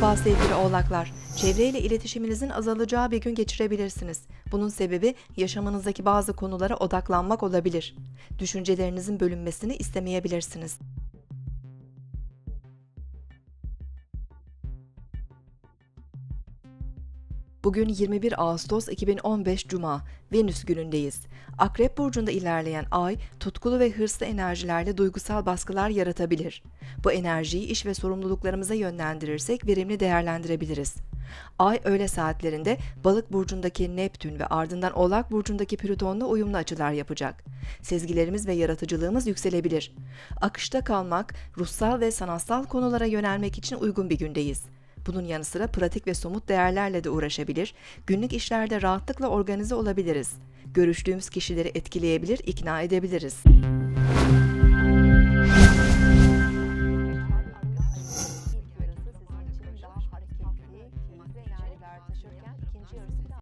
Merhaba sevgili oğlaklar. Çevreyle iletişiminizin azalacağı bir gün geçirebilirsiniz. Bunun sebebi yaşamınızdaki bazı konulara odaklanmak olabilir. Düşüncelerinizin bölünmesini istemeyebilirsiniz. Bugün 21 Ağustos 2015 Cuma, Venüs günündeyiz. Akrep burcunda ilerleyen ay, tutkulu ve hırslı enerjilerle duygusal baskılar yaratabilir. Bu enerjiyi iş ve sorumluluklarımıza yönlendirirsek verimli değerlendirebiliriz. Ay öğle saatlerinde Balık burcundaki Neptün ve ardından Oğlak burcundaki Plüton'la uyumlu açılar yapacak. Sezgilerimiz ve yaratıcılığımız yükselebilir. Akışta kalmak, ruhsal ve sanatsal konulara yönelmek için uygun bir gündeyiz. Bunun yanı sıra pratik ve somut değerlerle de uğraşabilir, günlük işlerde rahatlıkla organize olabiliriz. Görüştüğümüz kişileri etkileyebilir, ikna edebiliriz.